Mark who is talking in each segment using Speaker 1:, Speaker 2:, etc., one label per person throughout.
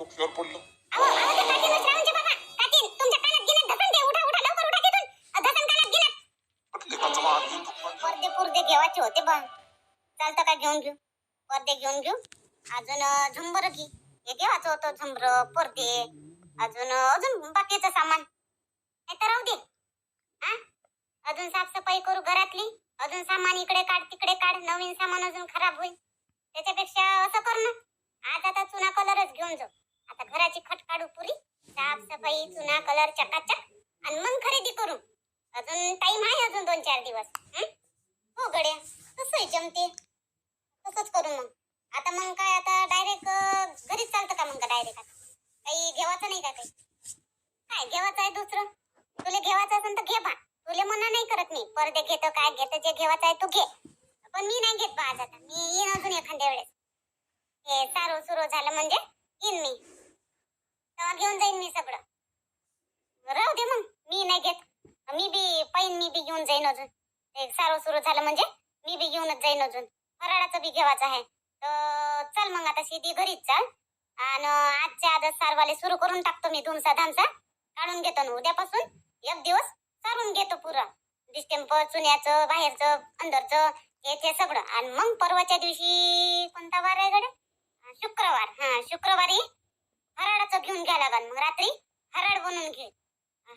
Speaker 1: डोक्यावर पडलं?
Speaker 2: पडदे पुरदे घेवायचे होते बा. चालतं का घेऊन घेऊ? पडदे घेऊन घेऊ. अजून झुंबर घे. हे घेवायचं होतं झुंबर पडदे अजून अजून बाकीचं सामान. तर राहू दे. हा? अजून साफसफाई करू घरातली. अजून सामान इकडे काढ तिकडे काढ. नवीन सामान अजून खराब होईल. त्याच्यापेक्षा असं कर ना. आज आता चुना कलरच घेऊन जाऊ. आता घराची खट काढू पुरी. साफसफाई चुना कलर चकाचक. आणि मग खरेदी करू. अजून टाइम आहे अजून दोन चार दिवस. हं? हो गड्या तसंही जमते. तसंच करू मग. आता मग काय आता डायरेक्ट घरीच चालतं का मग का डायरेक्ट आता? काही घेवायचं नाही का काही? काय घेवायचं आहे दुसरं? तुला घेवायचं असेल तर घे बा. तुला मना नाही करत मी. पडदे घेतो काय घेतो जे घेवायचं आहे तू घे. पण मी नाही घेत बा आज आता. मी येईन अजून एखाद्या वेळेस. हे सारो सुरू झालं म्हणजे येईन मी. तेव्हा घेऊन जाईन मी सगळं. राहू दे मग. मी नाही घेत. मी बी पाहिन मी बी घेऊन जाईन अजून. ते सारो सुरू झालं म्हणजे मी बी घेऊनच जाईन अजून. फराळाचं बी घेवायचं आहे. तर चल मग आता सीधी घरीच चाल. आणि आजच्या आजच सारवाले सुरू करून टाकतो मी धुमसा धामसा. काढून घेतो ना उद्यापासून. एक दिवस सारून घेतो पुरा. डिस्टेम्प चुन्याचं बाहेरचं अंदरचं हे ते सगळं. आणि मग परवाच्या दिवशी कोणता वार आहे गडे शुक्रवार. हा शुक्रवारी फराळाचं घेऊन घ्या लागन मग रात्री. फराळ बनवून घे.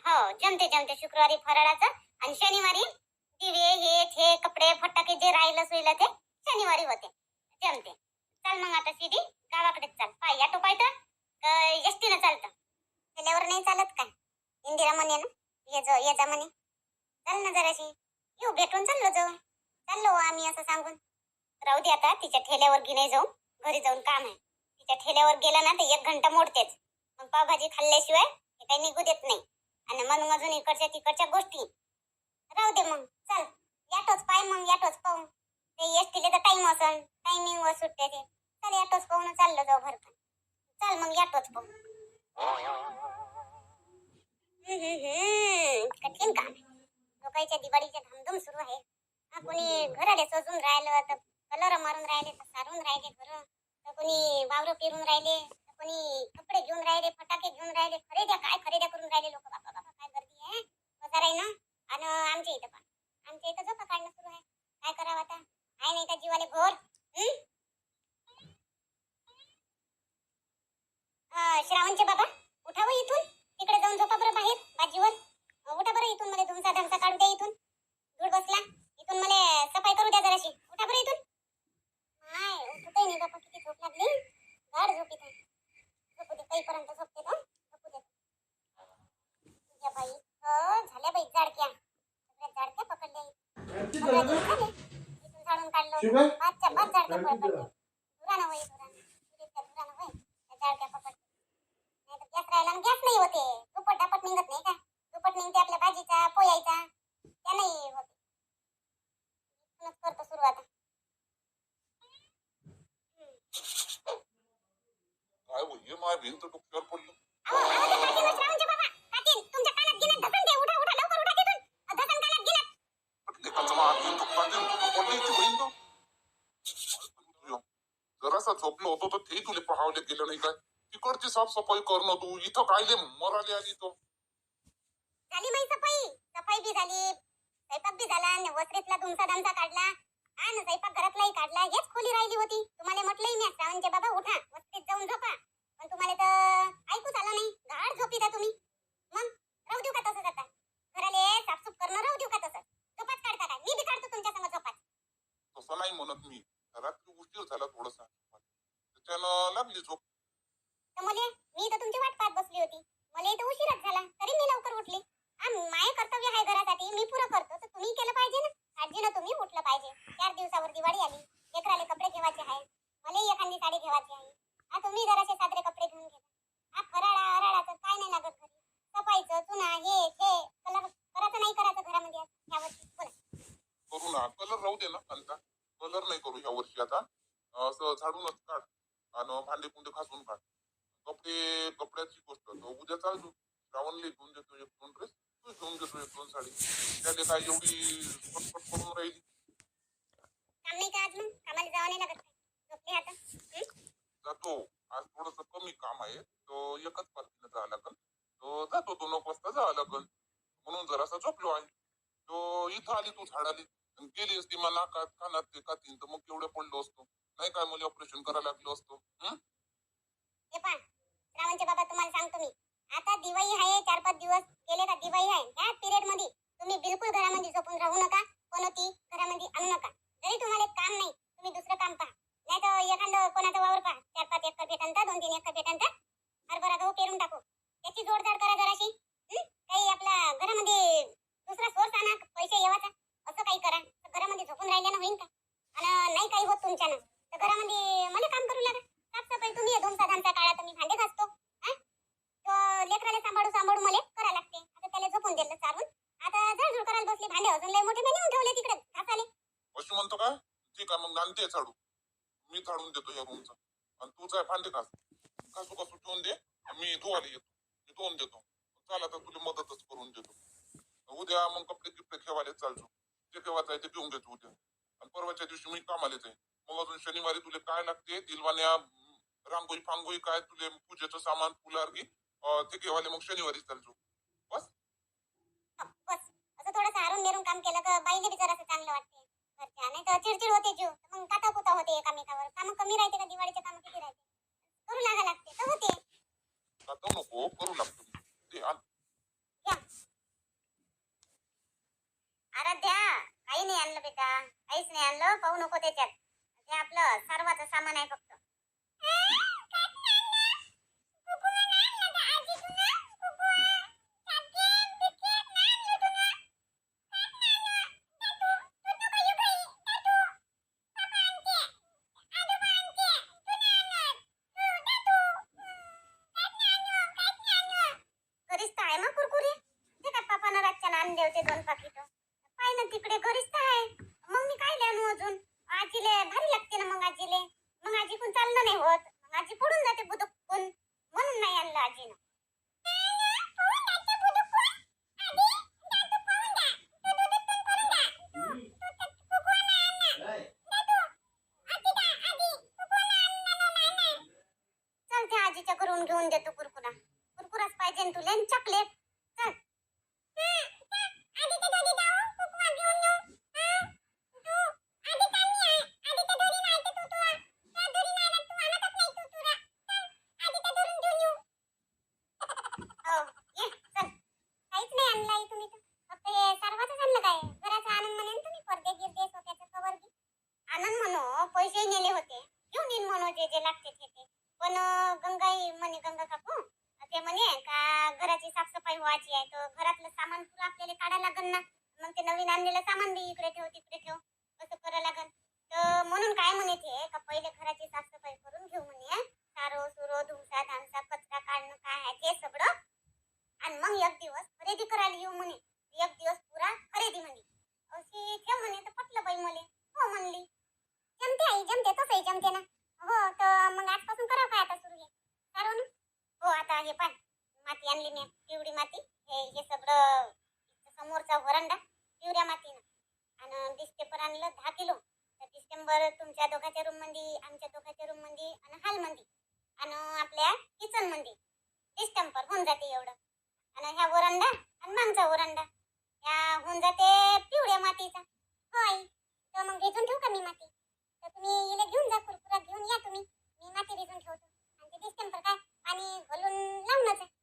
Speaker 2: हो जमते जमते. शुक्रवारी फराळाचं आणि शनिवारी दिवे हे ते कपडे फटाके जे राहिलं सोयलं ते शनिवारी होते. जमते. चल मग आता सीधी गावाकडेच चाल. पाय या पायतं एसटीनं चालतं. गेल्यावर नाही चालत काय? इंदिरा म्हणे ना. ये जा ये जा म्हणे. चल ना जराशी. येऊ भेटून चाललो जाऊ. चाललो आम्ही असं सांगून. राहू दे आता तिच्या ठेल्यावर घेणे जाऊ. घरी जाऊन काम आहे. तिच्या ठेल्यावर गेला ना तर एक घंटा मोडतेच. मग पावभाजी खाल्ल्याशिवाय हे काही निघू देत नाही. आणि म्हणून अजून इकडच्या तिकडच्या गोष्टी. राहू दे मग चल. याटोच पाय मग याटोच पाहू. ते एस एसटीले तर टाइम असन टायमिंग वर सुटते ते. चल याटोच पाहून चाललो जाऊ भरकन चल मग याटोच पाहू. कठीण काम आहे. लोकांच्या दिवाळीच्या धामधूम सुरू आहे. कोणी घराले सजून राहिलं तर कलर मारून राहिले तर सारून राहिले घर. तर कोणी वावर पेरून राहिले तर कोणी कपडे घेऊन राहिले फटाके घेऊन राहिले खरेद्या काय खरेद्या करून राहिले लोक? बापा बापा काय गर्दी आहे बाजार आहे ना? आणि आमच्या इथं पण. आमच्या इथं झोपा काढणं सुरू आहे. काय करावं आता? आहे नाही का जीवाले भोर श्रावणचे बाबा उठावं इथून? तिकडे जाऊन झोपा बरं बाहेर बाजीवर अं, उठा बरं इथून मला धुमसा धमसा काढू द्या इथून धूळ बसला इथून मला सफाई करू द्या जराशी उठा बरं इथून हाय उठतही नाही बापा किती झोप लागली गाढ झोप इथं झोपू दे काहीपर्यंत झोपते तर झोपू दे तुझ्या बाई अं, झाल्या बाई जाडक्या सगळ्या जाडक्या पकडल्या सगळ्या दूर झाले. इथून झाडून काढलं
Speaker 3: शिवाय?
Speaker 2: पाचच्या पाच जाडक्या
Speaker 3: काय
Speaker 2: पकडल्या
Speaker 3: केलं?
Speaker 2: धुरानं होई धुरानं इतक्या धुरानं होई त्या जाडक्या पकडल्या नाही तर गॅस राहिला गॅस नाही होते दुपट दापट निघत नाही का दुपट निघते आपल्या भाजीचा पोयाचा त्या नाही होते इथूनच करतो सुरुवात
Speaker 1: काय होईल माय भिंत डोक्यावर पडलं
Speaker 2: अहो, अहो, ते काकीनं श्रावणचे बाबा, काकी, तुमच्या कानात गिनत धसन ते. उठा, उठा, लवकर उठा तिथून. अ, धसन कानात गिनत.
Speaker 1: पटले का जमा आधी दुकान पडली. ती बहीण तो. तुझ्या. जरासा झोपलो होतो तर ते तुला पाहावले गेलं नाही काय? तिकडची साफसफाई करणं तू इथं कायले मराले आली तो
Speaker 2: झाली माई सफाई सफाई बी झाली स्वयंपाक बी झाला न वस्त्रीतला तुमचा दमचा काढला हा न स्वयंपाक घरातलाही काढला हेच होती. तुम्हाला म्हटलंही मी श्रावणचे बाबा उठा वस्तीत जाऊन झोपा. पण तुम्हाला तर ऐकूच आलं नाही. गाढ झोपी द्या तुम्ही. मग राहू देऊ का तसंच आता? घराले साफसूफ करणं राहू देऊ का तसंच? झोपाच काढता काय? मी बी काढतो तुमच्या संग झोपाच.
Speaker 1: तसं नाही म्हणत मी. रात्री उशीर झाला थोडासा. त्याच्यानं लागली झोप
Speaker 2: तर मले मी तर तुमची वाट पाहत बसली होती मला इथं उशीरच झाला तरी मी लवकर उठली आ, माय कर्तव्य आहे घरासाठी मी पुरं करतो तर तुम्ही केलं पाहिजे ना काळजीनं तुम्ही उठलं पाहिजे चार दिवसावर दिवाळी आली लेकराले कपडे घेवायचे आहे मलाही एखादी साडी घेवायची आहे हा तुम्ही जरासे सादरे कपडे घेऊन घ्या हा फराळा हराळाचं काय नाही लागत घरी सफाईचं चुना हे ते कलर करायचं नाही करायचं घरामध्ये आज यावर्षी
Speaker 1: ना कलर राहू दे ना कांता कलर नाही करू या वर्षी आता. असं झाडूनच काढ आणि भांडे कुंडे घासून काढ. कपडे कपड्याची गोष्ट उद्या चालतो श्रावणले घेऊन देतो एक दोन ड्रेस तू घेऊन देतो एक दोन साडी. त्याने काय एवढी पटपट करून राहिली?
Speaker 2: हं?
Speaker 1: जातो. आज थोडस कमी काम आहे. तो एकच पालखीनं जावं लागल. तो जातो तो नऊ वाजता जावं लागल. म्हणून जरासा झोपलो आहे. तो इथं आली तू झाडाली. आणि गेली असती मला नाकात कानात ते कातीन तर मग केवढं पडलो असतो. नाही काय मुली ऑपरेशन करायला लागलो असतो. हे?
Speaker 2: पण श्रावणचे बाबा तुम्हाला सांगतो मी. आता दिवाळी आहे चार पाच दिवस गेले का दिवाळी आहे. त्या पिरियडमध्ये तुम्ही बिलकुल घरामध्ये झोपून राहू नका कोणती घरामध्ये आणू नका. जरी तुम्हाला काम नाही तुम्ही दुसरं काम पहा. नाही तर एखादं कोणाचा वावर पहा. चार पाच एकर भेटांचा दोन तीन एकर भेटांचा हरभरा गहू पेरून टाकू. त्याची जोडदार करा जराशी. काही आपल्या घरामध्ये दुसरा सोर्स आणा पैसे येवाचा. असं काही करा तर घरामध्ये झोपून राहिल्यानं होईन का? आणि नाही काही होत तुमच्यानं. तर घरामध्ये मला काम करू लागा. साफसफाई तुम्ही दोन धानचा काळात मी भांडे घासतो. लेकराला सांभाळू सांभाळू मला करा लागते. आता त्याला झोपून दिलं चारून आता झाडझूड करायला बसली भांडे अजून लय मोठे मी नेऊन ठेवले तिकडे. घासाले.
Speaker 1: अशी म्हणतो का? ठीक आहे मग आणते झाडू. मी झाडून देतो या रूमचं. आणि तू जाय भांडे घास. घासू घासू ठेवून दे. मी धुवायला येतो. मी धुवून देतो. चला तर तुला मदतच करून देतो. उद्या मग कपडे किपडे खेवायला चालतो जे ठेवायचं आहे ते घेऊन घेतो उद्या. आणि परवाच्या दिवशी मी कामाला जाईल मग अजून शनिवारी तुला काय लागते? दिलवान्या रांगोळी फांगोळी काय? तुले पूजेचं सामान फुलारगी ते घेवाले मग शनिवारी चालतो
Speaker 2: बस. असं थोडंसं हारून नेरून काम केलं तर बाईले बी जरासं चांगलं वाटते. घरच्या नाही तर चिडचिड होते जीव. तर मग काता कुता होते एकामेकावर. काम कमी राहते का? दिवाळीचे काम किती राहते? करू लागा लागते. तर होते.
Speaker 1: आता नको करू लागतो. मी. ते आण.
Speaker 2: या. आराध्या! काही नाही आणलं बेटा. काहीच नाही आणलं पाहू नको त्याच्यात. ते आपलं सर्वाचं सामान आहे फक्त घरीच तर आहे मग कुरकुरे ते काय पापानं रातच्या आणले होते दोन पाकिट पाय ना तिकडे घरीच तर आहे मग मी काय आणू अजून आजीले भारी लागते ना मग आजीले मग आजी कोण चालणं नाही होत मग आजी पडून जाते बुदुकून म्हणून नाही आणलं आजीनं चल त्या आजीच्या घरून घेऊन देतो कुरकुरा कुरकुराच पाहिजे ना तुला आणि चॉकलेट चल हो, ये, चल. काहीच नाही आणलं आई तुम्ही तर. फक्त हे सर्वातच आणलं काय घराचा आनंद म्हणेन तुम्ही पडदे कुरकुरा. कुरकुराच हो, कवर बी आनंद म्हणो हो, पैसे नेले होते. घेऊन येईन म्हणून जे जे लागते ते. पण गंगाई म्हणे गंगा काकू ते म्हणे का घराची साफसफाई व्हायची आहे तर घरातलं सामान पुरं आपल्याला काढायला लागेल ना? मग ते नवीन आणलेलं सामान बी इकडे ठेव तिकडे ठेव असं करायला लागन. तर म्हणून काय म्हणे ते का पहिले घराची साफसफाई करून घेऊ म्हणे सारो सुरो धुसा धानसा कचरा काढणं काय आहे ते सगळं. आणि मग एक दिवस खरेदी करायला येऊ म्हणे. एक दिवस पुरा खरेदी म्हणे. अशी ठेव म्हणे तर पटलं बाई मले. हो म्हणली. जमते आई जमते तसंही जमते ना हो तर मग आजपासून करा काय आता सुरू हे सारो ना हे माती आणली मी. पिवळी माती. हे हे सगळं समोरचा वरंडा पिवळ्या मातीनं. आणि डिस्टेपर आणलं दहा किलो. तर डिस्टेंबर तुमच्या दोघांच्या रूममध्ये आमच्या दोघांच्या रूममध्ये आणि हाल मध्ये आणि आपल्या किचनमध्ये डिस्टेंपर होऊन जाते एवढं. आणि ह्या वरंडा आणि मागचा वरंडा ह्या होऊन जाते पिवळ्या मातीचा. होय. तर मग भेजून ठेवू का मी माती? तर तुम्ही इले घेऊन जा कुरकुरा घेऊन या तुम्ही. मी माती भेजून ठेवतो. आणि ते डिस्टेंपर काय? पाणी घालून लावूनच आहे.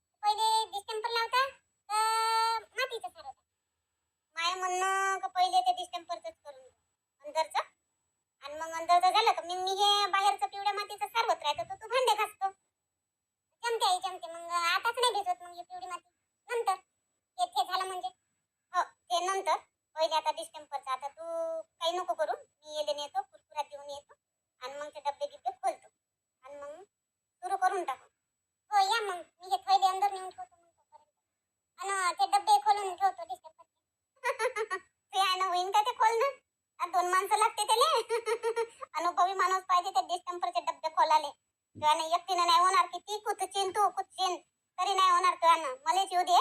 Speaker 2: वाटते त्याले अनुभवी माणूस पाहिजे ते डिस्टम्परचे डब्बे खोलाले. किंवा एकटीनं नाही होणार किती कुतचीन तू कुतचीन तरी नाही होणार किंवा मलेच येऊ दे.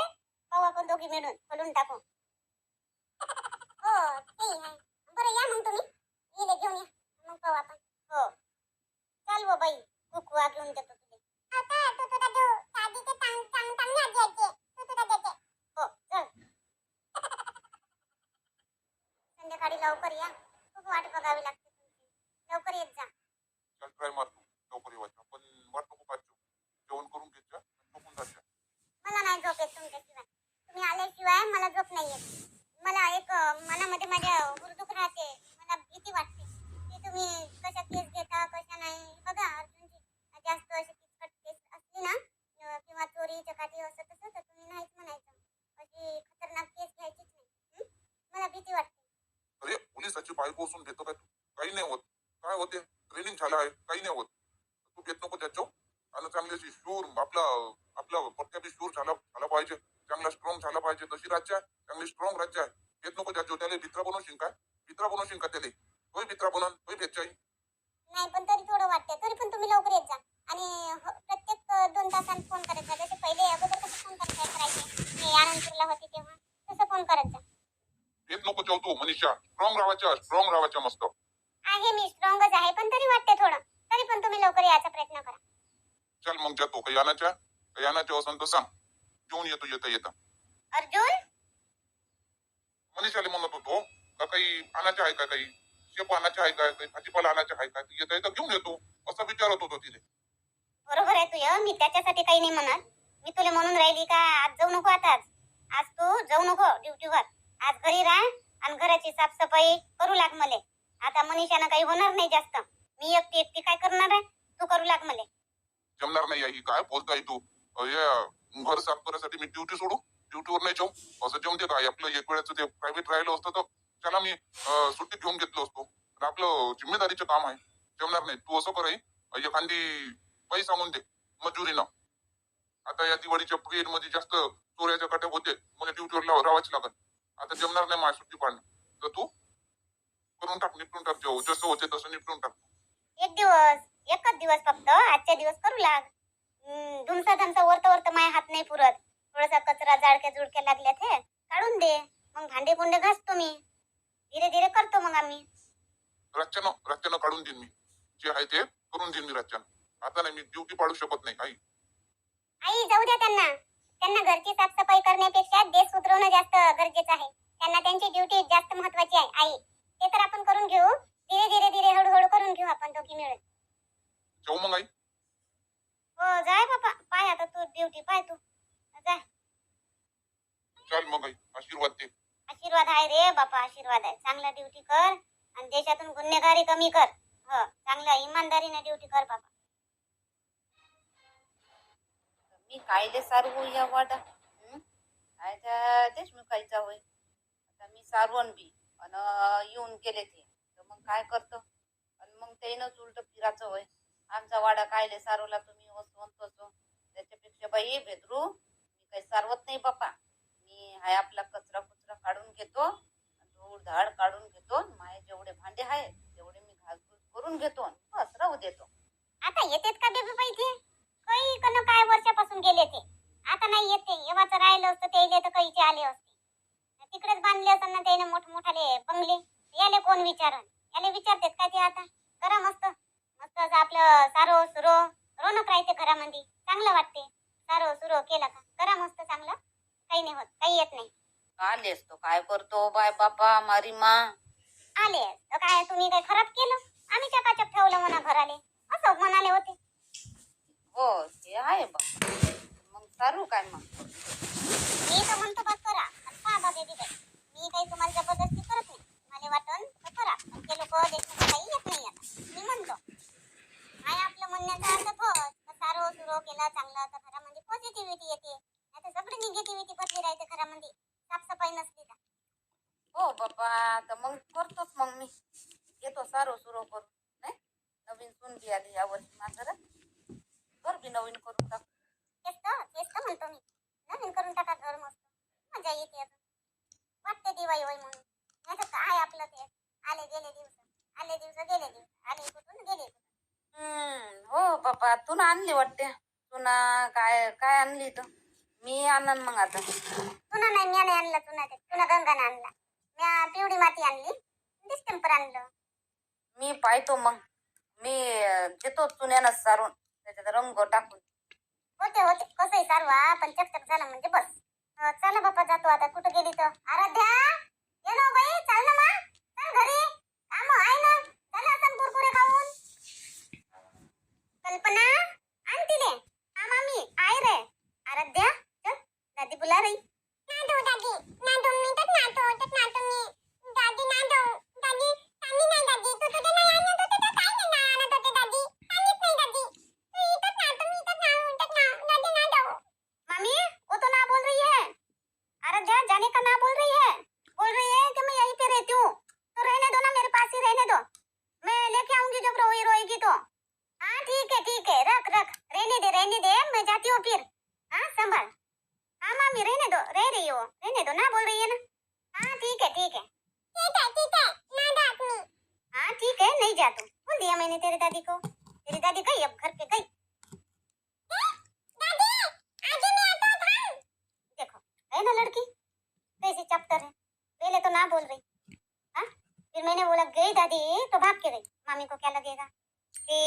Speaker 2: पाहू आपण दोघी मिळून. खोलून टाकू. हो बरं या मग तुम्ही. घेऊन या. मग हो. हो. चल बाई. घेऊन देतो हो संध्याकाळी लवकर या. खूप वाट बघावी लागते तुमची. लवकर येत जा.
Speaker 1: चल ट्राय मारतो लवकर येवायचा पण वाट नको पाचो जेवण करून घेत जा झोपून
Speaker 2: मला नाही झोप येत तुमच्याशिवाय. तुम्ही आल्याशिवाय मला झोप नाही येत. मला एक अं, मनामध्ये माझ्या हुरदूक राहते. मला भीती वाटते की तुम्ही कशा केस घेता कशा नाही. बघा जास्त अशी किचकट केस असली ना अं, किंवा चोरी चकाटी असं तसं तर तुम्ही नाहीच म्हणायचं. अशी खतरनाक केस घ्यायचीच नाही. हं? मला भीती वाटते.
Speaker 1: पोलिसाची बायको असून घेतो काय काही नाही होत. काय होते? ट्रेनिंग झालं आहे. काही नाही होत. तू घेत नको त्याच्या आणि चांगल्याशी शूर आपला आपला पक्क्या शूर झाला झाला पाहिजे. चांगला स्ट्रॉंग झाला पाहिजे. तशी राज्य आहे. चांगली स्ट्रॉंग राज्य आहे. घेत नको त्याच्या त्याला भित्रा बनवशील काय भित्रा बनवशील का त्याला. तोही भित्रा बनवून. तोही भेटचाई
Speaker 2: नाही पण तरी थोडं वाटते तरी पण तुम्ही लवकर येत जा. आणि हो, प्रत्येक दोन तासांत फोन करत जा. जसे पहिले अगोदर कसं फोन करत करायचे मी आनंदपूरला होते तेव्हा. तसं फोन करत जा.
Speaker 1: घेत नको जाऊ तू मनीषा. स्ट्रॉंग राहायच्या स्ट्रॉंग राहायच्या मस्त.
Speaker 2: आहे मी स्ट्रॉंगच आहे पण तरी वाटते थोडं. तरी पण तुम्ही लवकर यायचा प्रयत्न करा.
Speaker 1: चल मग जातो आणायच्या असेल तर सांग. घेऊन येतो येता येता.
Speaker 2: अर्जुन?
Speaker 1: मनीषाला म्हणत होतो का काही आणायचे आहे का काही? शेप आणायचे आहे का? काही भाजीपाला आणायचे आहे का? येता येता घेऊन येतो. असं विचारत होतो तिने
Speaker 2: बरोबर आहे मी त्याच्यासाठी काही नाही म्हणत. मी तुला म्हणून राहिली का आज जाऊ नको आता आज आज तू जाऊ नको ड्युटीवर. आज घरी राह आणि घराची साफसफाई करू लाग मले. आता मनीषानं काही होणार नाही जास्त. मी एकटी एकटी काय करणार आहे? तू करू लाग मले.
Speaker 1: जमणार नाही आई. काय बोलताय तू? अ, घर साफ करायसाठी मी ड्युटी सोडू? ड्युटीवर नाही जाऊ? असं जमते काय आपलं एक वेळेचं ते प्रायव्हेट राहिलं असतं तर त्याला मी अ, सुट्टी घेऊन घेतलो असतो. पण आपलं जिम्मेदारीचं काम आहे. जमणार नाही. तू असं कराय एखादी पैसा सांगून दे. मजुरीनं. आता या दिवाळीच्या पिरियडमध्ये जास्त चोऱ्याच्या काट्या होते. मला ड्युटीवर लाव राहावंच लागत आता जमणार नाही माझ्या सुट्टी पाडणं. तर तू करून टाक निपटून टाक जेव. जसं होते तसं निपटून टाक.
Speaker 2: एक दिवस एकच दिवस फक्त आजच्या दिवस करू लाग. धुमसा धमसा वरत वरत माय हात नाही पुरत. थोडासा कचरा जाडक्या जुडक्या लागल्यात हे. काढून दे. मग भांडे कुंडे घासतो मी. धीरे धीरे करतो मग आम्ही.
Speaker 1: रातच्यानं रातच्यानं काढून देईन मी. जे आहे ते करून देईन मी रातच्यानं आता नाही मी ड्युटी पाडू शकत नाही आई.
Speaker 2: आई जाऊ द्या त्यांना. त्यांना घरची साफसफाई करण्यापेक्षा देश सुधरवणं जास्त गरजेचं आहे. त्यांना त्यांची ड्युटी जास्त महत्वाची आहे. आई ते तर आपण करून घेऊ. धीरे धीरे धीरे हळूहळू करून घेऊ आपण दोघी मिळून.
Speaker 1: जाऊ मग आई.
Speaker 2: हो जाय बाबा. पाय आता तू ड्युटी पाय तू. जाय
Speaker 1: चाल मग आई. आशीर्वाद दे.
Speaker 2: आशीर्वाद आहे रे बापा आशीर्वाद आहे. चांगला ड्युटी कर आणि देशातून गुन्हेगारी कमी कर. हो चांगला इमानदारीने ड्युटी कर बाबा.
Speaker 3: मी कायले सारवू या वाडा? हं? काय त्या देशमुखाईचा होय आता मी सारवण बी. अन येऊन गेले ते. तर मग काय करतो? आणि मग त्यानंच उलट फिराचं होय. आमचा वाडा कायले सारवला तुम्ही? हो, असो तसो त्याच्यापेक्षा बाई भेदरू मी काही सारवत नाही बापा. मी हाय आपला कचरा कुचरा काढून घेतो. धूळ धाड काढून घेतो. माझे जेवढे भांडे आहे तेवढे मी घासघूस करून घेतो. बस राहू देतो.
Speaker 2: आता येतेत का बेबी पाहिजे काही कन काय वर्षापासून येते येवाचं राहिलं असतं ते तर काहीचे आले असते. तिकडेच बांधले असताना त्याने मोठमोठाले बंगले. याले कोण विचारण याले विचारतेत काय ते आता? करा मस्त. मस्त असं आपलं सारो सुरो रोनक राहते घरामध्ये चांगलं वाटते. सारो सुरो केला का? करा मस्त चांगलं. काही नाही होत काही येत नाही.
Speaker 3: आलेस तो काय करतो? बाय बापा मारी मा.
Speaker 2: आले तर काय तुम्ही काय खराब केलं? आम्ही चकाचक ठेवलं म्हणा घराले. असं म्हणाले होते.
Speaker 3: हो ते आहे बा. मग सारू काय मग
Speaker 2: मी तर म्हणतो बस करा पण पहा बा बेबी बाई मी काही तुम्हाला जबरदस्ती करत नाही मला वाटन तर करा पण ते लोक देशमुख काही येत नाही आता मी म्हणतो आहे आपलं म्हणण्याचा अर्थ तोच तर सारो सुरो केला चांगला तर घरामध्ये पॉझिटिव्हिटी येते नाही तर सगळी निगेटिव्हिटी पडली राहते घरामध्ये साफसफाई नसली तर
Speaker 3: हो बापा तर मग करतोच मग मी येतो सारो सुरो करून नाही नवीन सून बी आली यावर्षी माझं घर बी नवीन करून टाक
Speaker 2: तेच तर तेच तर म्हणतो मी नवीन करून टाका घर मस्त मजा येते अजून वाटते दिवाळी होय म्हणून नाही तर काय आपलं ते आले गेले दिवस आले दिवस गेले दिवस आले कुठून गेले कुठून?
Speaker 3: हो बापा तू ना आणली वाटते. तू ना काय काय आणली तर मी आणन मग आता.
Speaker 2: तुला नाही मी नाही आणलं तुला ते. तुला गंगाने आणला. म्या पिवळी माती आणली. डिस्टेंपर आणलं.
Speaker 3: मी पाहतो मग. मी घेतो चुन्यानं सारून. त्याच्यात रंग टाकून.
Speaker 2: होते होते. कसंही सारवा पण चकचक झालं म्हणजे बस. चला बापा जातो आता. कुठं गेली तर? आराध्या! ये ना हो बाई चाल ना मा कल्पना आण तिले. हा मामी आहे रे. आराध्या दादी बुला रही. संभाल हाँ मामी रहने दो रह रही हो रहने दो ना बोल रही है ना हाँ ठीक है ठीक है ठीक है ठीक है ना डांट मी हाँ ठीक है नहीं जा तू बोल दिया मैंने तेरी दादी को तेरी दादी गई अब घर पे गई दादी आगे मैं आता था देखो है ना लड़की कैसी चप्टर है पहले तो ना बोल रही हाँ फिर मैंने बोला गई दादी तो भाग के गई मामी को क्या लगेगा कि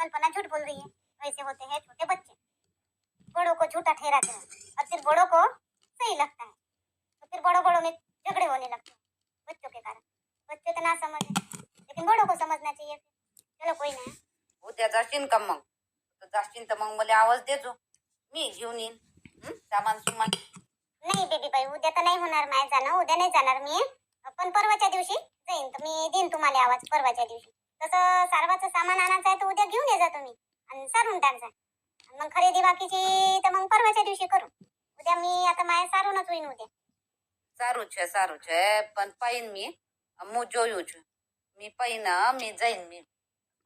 Speaker 2: कल्पना झूठ बोल रही है ऐसे होते हैं छोटे बच्चे बड़ों को झूठा ठहराते हैं और फिर बड़ों को सही लगता है। तो फिर बड़ों बड़ों में झगड़े होने लगते हैं। बच्चों के कारण। बच्चे तो ना समझे लेकिन बड़ों को समझना चाहिए चलो कोई नहीं
Speaker 3: उद्या जाशील का मग। जाशील तर मग मला आवाज देजो। मी घेऊन येईन? सामान सुमान.
Speaker 2: नाही बेबी बाई उद्या तर नाही होणार माझं जाणं. उद्या नाही जाणार मी. पण परवाच्या दिवशी जाईन. तर मी देईन तुम्हाला आवाज परवाच्या दिवशी. तसं सारवाचं सामान आणायचं आहे तर उद्या घेऊन ये जा तुम्ही. आणि सारून टाकजा मग खरेदी बाकीची तर मग परवाच्या दिवशी करू उद्या मी आता माझ्या सारूनच होईन उद्या
Speaker 3: સારું છે સારું છે પણ પાઈન मी હું જોયું છું मी पाहिन मी जाईन मी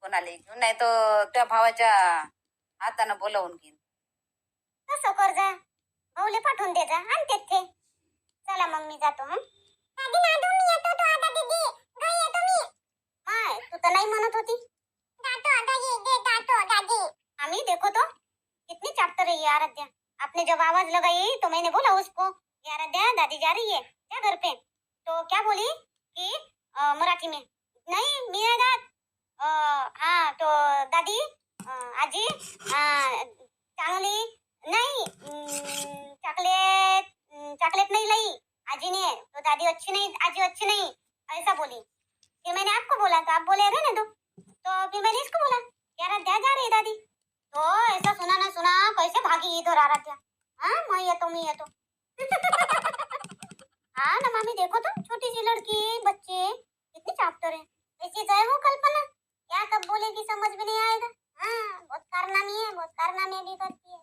Speaker 3: कोणाला घेऊन नाही तर त्या भावाच्या हातानं बोलावून घेईन
Speaker 2: तसं कर जा भाऊले पाठवून दे जा आणते ते चला मग मी जातो हं दादी नादू मी येतो तो आता दीदी घरी येतो मी माय तू तर नाही म्हणत होती दातो दादी दे दातो दादी आम्ही देखो तो कितनी चापतर रही है आराध्या? आपने जब आवाज़ लगाई तो मैंने बोला उसको आराध्या दादी जा रही है क्या घर पे? तो क्या बोली कि मराठी में। नहीं मी नाही जात अ, हाँ तो दादी आजी चांगली नहीं चॉकलेट चॉकलेट नहीं लाई आजी ने तो दादी अच्छी नहीं आजी अच्छी नहीं। ऐसा बोली। फिर मैंने आपको बोला तो आप बोले रहने दो। तो फिर मैंने इसको बोला आराध्या जा रही दादी। तो ऐसा सुना ना सुना कैसे भागी इधर आराध्या हाँ मैं ये तो मैं ये तो। हाँ ना मामी, देखो तो छोटी सी लड़की, बच्चे, कितनी चाप्टर है। ऐसी जाए वो कल्पना। क्या कब बोलेगी समझ में नहीं आएगा। हाँ बहुत कारनामी है, बहुत कारनामे भी करती है।